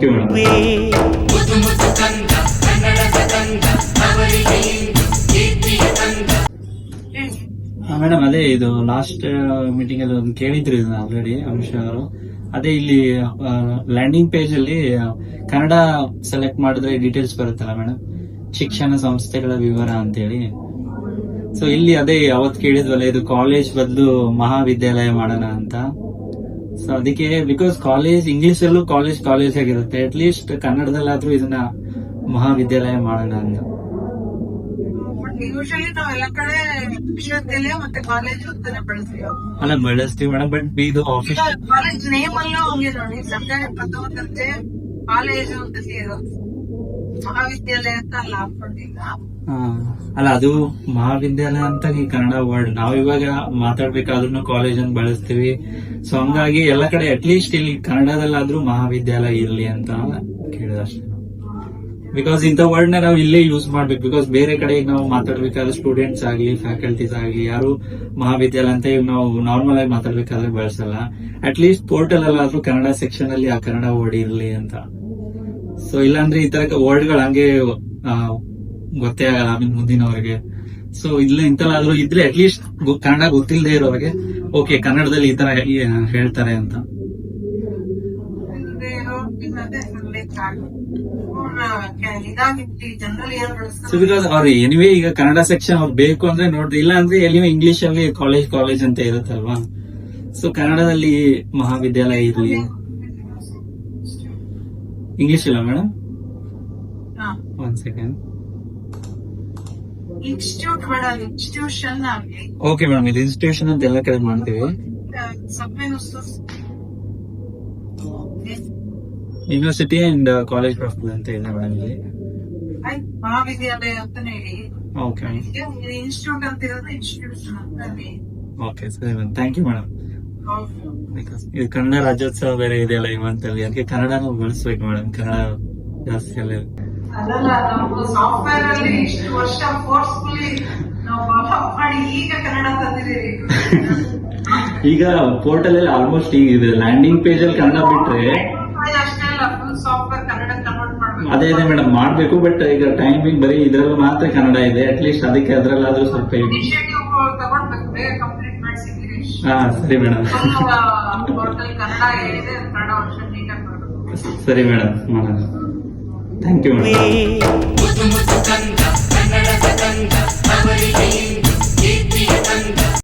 Thank you madam ಅದೇ ಇದು last meeting ಅಲ್ಲಿ ಒಂದು ಕೇಳಿದ್ರು ಇದನ್ನ ಆಲ್ರೆಡಿ ಅಂಶ ಅವರು. ಅದೇ ಇಲ್ಲಿ ಲ್ಯಾಂಡಿಂಗ್ ಪೇಜ್ ಅಲ್ಲಿ ಕನ್ನಡ ಸೆಲೆಕ್ಟ್ ಮಾಡಿದ್ರೆ ಡೀಟೇಲ್ಸ್ ಬರುತ್ತಲ್ಲ ಮೇಡಮ್ ಶಿಕ್ಷಣ ಸಂಸ್ಥೆಗಳ ವಿವರ ಅಂತೇಳಿ. ಸೊ ಇಲ್ಲಿ ಅದೇ ಅವತ್ತು ಕೇಳಿದ್ವಲ್ಲ, ಇದು ಕಾಲೇಜ್ ಬದಲು ಮಹಾವಿದ್ಯಾಲಯ ಮಾಡೋಣ ಅಂತ. ಸೊ ಅದಕ್ಕೆ ಬಿಕಾಸ್ ಕಾಲೇಜ್ ಇಂಗ್ಲಿಷ್ ಅಲ್ಲೂ ಕಾಲೇಜ್ ಕಾಲೇಜ್ ಆಗಿರುತ್ತೆ. ಅಟ್ ಲೀಸ್ಟ್ ಕನ್ನಡದಲ್ಲಾದ್ರೂ ಇದನ್ನ ಮಹಾವಿದ್ಯಾಲಯ ಮಾಡೋಣ ಅಂತ. ಯೂಶಲಿ ನಾವ್ ಎಲ್ಲ ಕಡೆ ವಿಶ್ವವಿದ್ಯಾಲಯ ಮತ್ತೆ ಕಾಲೇಜು ಅಂತಾನೆ ಬಳಸ್ತೀವಿ. ಅಲ್ಲ ಬಳಸ್ತೀವಿ ಮೇಡಮ್ ಬಟ್ ಇದು ಆಫೀಸ್ ಕಾಲೇಜ್ ನೇಮ್ ಅಲ್ಲೂ ಹಂಗೆ ನೋಡಿ. ಸರ್ಕಾರಿ ಪ್ರಥಮ ದರ್ಜೆ ಕಾಲೇಜು ಅಂತ ಸೇರೋ ಮಹಾವಿದ್ಯಾಲಯ ಅಂತ ಅಲ್ಲ ಹಾಕೊಂಡಿಲ್ಲ ಹಾ. ಅಲ್ಲ, ಅದು ಮಹಾವಿದ್ಯಾಲಯ ಅಂತ ಈ ಕನ್ನಡ ವರ್ಡ್ ನಾವ್ ಇವಾಗ ಮಾತಾಡ್ಬೇಕಾದ್ರೂ ಕಾಲೇಜ್ ಅಂತ ಬಳಸ್ತೀವಿ. ಸೊ ಹಂಗಾಗಿ ಎಲ್ಲ ಕಡೆ ಅಟ್ಲೀಸ್ಟ್ ಇಲ್ಲಿ ಕನ್ನಡದಲ್ಲಾದ್ರೂ ಮಹಾವಿದ್ಯಾಲಯ ಇರ್ಲಿ ಅಂತ ಕೇಳಿದಷ್ಟೇ ಬಿಕಾಸ್ ಇಂಥ ವರ್ಡ್ನ ನಾವು ಇಲ್ಲೇ ಯೂಸ್ ಮಾಡ್ಬೇಕು. ಬಿಕಾಸ್ ಬೇರೆ ಕಡೆ ಈಗ ನಾವು ಮಾತಾಡ್ಬೇಕಾದ್ರೆ ಸ್ಟೂಡೆಂಟ್ಸ್ ಆಗ್ಲಿ ಫ್ಯಾಕಲ್ಟೀಸ್ ಆಗ್ಲಿ, ಯಾರು ಮಹಾವಿದ್ಯಾಲಯ ಅಂತ ಈಗ ನಾವು ನಾರ್ಮಲ್ ಆಗಿ ಮಾತಾಡ್ಬೇಕಾದ್ರೆ ಬಳಸಲ್ಲ. ಅಟ್ಲೀಸ್ಟ್ ಪೋರ್ಟಲ್ ಅಲ್ಲಾದ್ರೂ ಕನ್ನಡ ಸೆಕ್ಷನ್ ಅಲ್ಲಿ ಆ ಕನ್ನಡ ವರ್ಡ್ ಇರ್ಲಿ ಅಂತ. ಸೊ ಇಲ್ಲಾಂದ್ರೆ ಈ ತರ ವರ್ಡ್ಗಳು ಹಂಗೆ ಗೊತ್ತೇ ಆಗಲ್ಲ ಆಮೇಲೆ ಮುಂದಿನವರಿಗೆ. ಸೊ ಇಲ್ಲ ಇಂತಲಾದ್ರೂ ಇದ್ರೆ ಅಟ್ಲೀಸ್ಟ್ ಕನ್ನಡ ಗೊತ್ತಿಲ್ಲದೆ ಇರೋರಿಗೆ ಓಕೆ ಕನ್ನಡದಲ್ಲಿ ಈ ತರ ಹೇಳ್ತಾರೆ ಅಂತ. ಸೊ ಬಿಕಾಸ್ ಅವ್ರು ಎನಿವೇ ಈಗ ಕನ್ನಡ ಸೆಕ್ಷನ್ ಅವ್ರು ಬೇಕು ಅಂದ್ರೆ ನೋಡ್ರಿ ಇಲ್ಲ ಅಂದ್ರೆ ಎಲ್ಲಿಯೋ ಇಂಗ್ಲಿಷ್ ಅಲ್ಲಿ ಕಾಲೇಜ್ ಕಾಲೇಜ್ ಅಂತ ಇರುತ್ತಲ್ವಾ? ಸೊ ಕನ್ನಡದಲ್ಲಿ ಮಹಾವಿದ್ಯಾಲಯ ಇರಲಿ. ಇಂಗ್ಲಿಷ್ ಇಲ್ಲ madam one second institute institution okay madam ಇದು ಇನ್ಸ್ಟಿಟ್ಯೂಷನ್ ಅಂತ ಎಲ್ಲ ಕಡೆ ಮಾಡ್ತೀವಿ. ಯೂನಿವರ್ಸಿಟಿ ಅಂಡ್ ಕಾಲೇಜ್ ಪ್ರೊಫೆಸರ್ ಅಂತ ಇದೆ ಮೇಡಮ್ ಇಲ್ಲಿ. ಆಯ್ತು ಮಹಾವಿದ್ಯಾಲಯ ಅಂತಾನೆ ಹೇಳಿ ಓಕೆ ಇನ್ಸ್ಟಿಟ್ಯೂಟ್ ಅಂತ ಇರೋದು ಇನ್ಸ್ಟಿಟ್ಯೂಷನ್ ಓಕೆ ಸರಿ ಥ್ಯಾಂಕ್ ಯು ಮೇಡಮ್. ಬಿಕಾಸ್ ಇದು ಕನ್ನಡ ರಾಜ್ಯೋತ್ಸವ ಬೇರೆ ಇದೆಯಲ್ಲ ಇವಂತಲ್ಲಿ ಅದಕ್ಕೆ ಕನ್ನಡನೂ ಬಳಸ್ಬೇಕು ಮೇಡಮ್. ಕನ್ನಡ ಜಾಸ್ತಿ ಅಲ್ಲೇ. ಅದಲ್ಲ ನಮ್ದು ಸಾಫ್ಟ್ವೇರ್ ಅಲ್ಲಿ ಇಷ್ಟು ವರ್ಷ ಫೋರ್ಸ್ಫುಲಿ ನಾವು ಮಾಡಿ ಈಗ ಕನ್ನಡ ತಂದಿದ್ದೀರಿ ಈಗ ಪೋರ್ಟಲ್ ಅಲ್ಲಿ ಆಲ್ಮೋಸ್ಟ್ ಈಗ ಇದೆ ಲ್ಯಾಂಡಿಂಗ್ ಪೇಜ್ ಅಲ್ಲಿ ಕನ್ನಡ ಬಿಟ್ರೆ ಅಷ್ಟೇ ಅಲ್ಲ ಫುಲ್ ಸಾಫ್ಟ್ವೇರ್ ಕನ್ನಡ ಕನ್ವರ್ಟ್ ಮಾಡ್ಬೇಕು. ಅದೇ ಅದೇ ಮೇಡಮ್ ಮಾಡ್ಬೇಕು ಬಟ್ ಈಗ ಟೈಮಿಂಗ್ ಬರೀ ಇದ್ರಲ್ಲಿ ಮಾತ್ರ ಕನ್ನಡ ಇದೆ. ಅಟ್ಲೀಸ್ಟ್ ಅದಕ್ಕೆ ಅದ್ರಲ್ಲಾದ್ರೂ ಸ್ವಲ್ಪ ಇನಿಷಿಯೇಟಿವ್ ತಗೊಂಡ್ಬೇಕು ಬೇಗ ಕಂಪ್ಲೀಟ್ ಮಾಡಿಸಿ ಗಿರೀಶ್ ಹಾ ಸರಿ ಮೇಡಮ್ ಪೋರ್ಟಲ್ ಕನ್ನಡ ಏನಿದೆ ಕನ್ನಡ ವರ್ಷ ನೀಟಾಗಿ ಬರಬೇಕು ಸರಿ ಮೇಡಮ್ ಮಾಡೋಣ ಥ್ಯಾಂಕ್ ಯು ಮೇಡಮ್